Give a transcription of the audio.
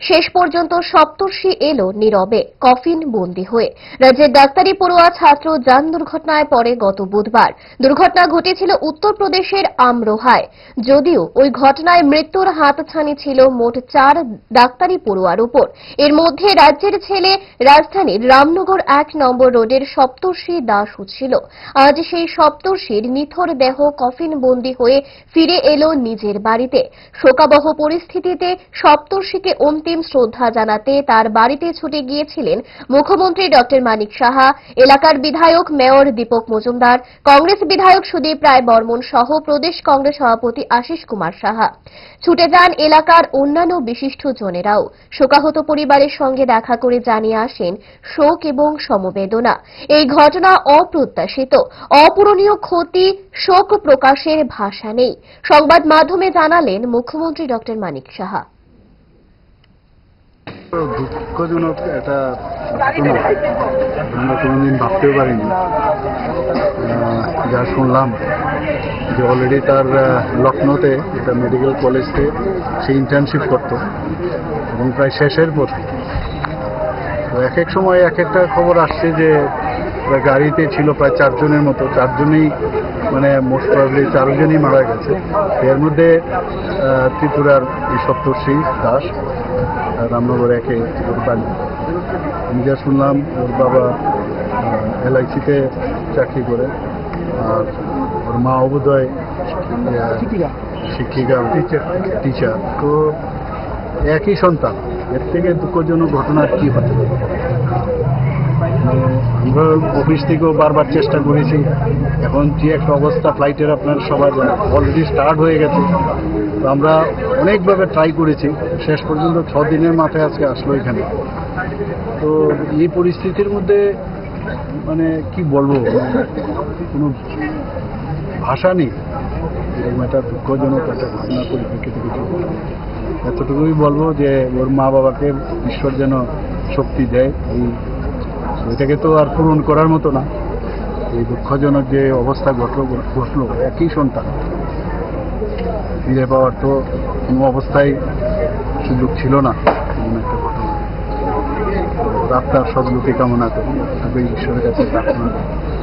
শেষ পর্যন্ত সপ্তর্ষি এলো নীরবে, কফিন বন্দি হয়ে। রাজ্যের ডাক্তারি পড়ুয়া ছাত্র যান দুর্ঘটনায় পড়ে গত বুধবার। দুর্ঘটনা ঘটেছিল উত্তরপ্রদেশের আমরোহায়। যদিও ওই ঘটনায় মৃত্যুর হাতছানি ছিল মোট চার ডাক্তারি পড়ুয়ার উপর। এর মধ্যে রাজ্যের ছেলে রাজধানীর রামনগর এক নম্বর রোডের সপ্তর্ষি দাসও ছিল। আজ সেই সপ্তর্ষির নিথর দেহ কফিন বন্দি হয়ে ফিরে এলো নিজের বাড়িতে। শোকাবহ পরিস্থিতিতে সপ্তর্ষিকে অন্তিম শ্রদ্ধা জানাতে তার বাড়িতে ছুটে গিয়েছিলেন মুখ্যমন্ত্রী ডক্টর মানিক সাহা, এলাকার বিধায়ক মেয়র দীপক মজুমদার, কংগ্রেস বিধায়ক সুদীপ রায় বর্মন সহ প্রদেশ কংগ্রেস সভাপতি আশিস কুমার সাহা। ছুটে যান এলাকার অন্যান্য বিশিষ্ট জনেরাও। শোকাহত পরিবারের সঙ্গে দেখা করে জানিয়ে আসেন শোক এবং সমবেদনা। এই ঘটনা অপ্রত্যাশিত। অপূরণীয় ক্ষতি, শোক প্রকাশের ভাষা নেই। সংবাদ মাধ্যমে জানালেন মুখ্যমন্ত্রী ডক্টর মানিক সাহা। দুঃখজনক ঘটনা আমরা কোনোদিন ভাবতেও পারিনি। যা শুনলাম যে অলরেডি তার লখনৌতে একটা মেডিকেল কলেজে সে ইন্টার্নশিপ করত এবং প্রায় শেষের পথে তো এক এক সময় এক একটা খবর আসছে যে গাড়িতে ছিল প্রায় চারজনের মতো, চারজনেই মানে মোস্ট প্রবলি চারজনই মারা গেছে। এর মধ্যে ত্রিপুরার এই সপ্তর্ষি দাস রামনগর একে ওর বাড়ি। আমি যা শুনলাম ওর বাবা এলআইসিতে চাকরি করে আর ওর মা অবোধয় শিক্ষিকা। টিচার টিচার তো একই সন্তান। এর থেকে দুঃখজনক ঘটনা কী হতে পারে? আমরা অফিস থেকেও বারবার চেষ্টা করেছি। এখন যে একটা অবস্থা ফ্লাইটের আপনার সবাই অলরেডি স্টার্ট হয়ে গেছে। তো আমরা অনেকভাবে ট্রাই করেছি। শেষ পর্যন্ত ছ দিনের মাথায় আজকে আসলো এখানে। তো এই পরিস্থিতির মধ্যে মানে কি বলব? কোনো ভাষা নেই। এরকম একটা দুঃখজনক একটা ঘটনা পরিপ্রেক্ষিতে কিছু এতটুকুই বলব যে ওর মা বাবাকে ঈশ্বর যেন শক্তি দেয়, এই এটাকে তো আর পূরণ করার মতো না। এই দুঃখজনক যে অবস্থা ঘটল ঘটল, একই সন্তান। ফিরে পাওয়ার তো কোনো অবস্থায় সুযোগ ছিল না এমন একটা ঘটনা। তো রাস্তার লোকে কামনা করি। তবে ঈশ্বরের কাছে প্রার্থনা করি।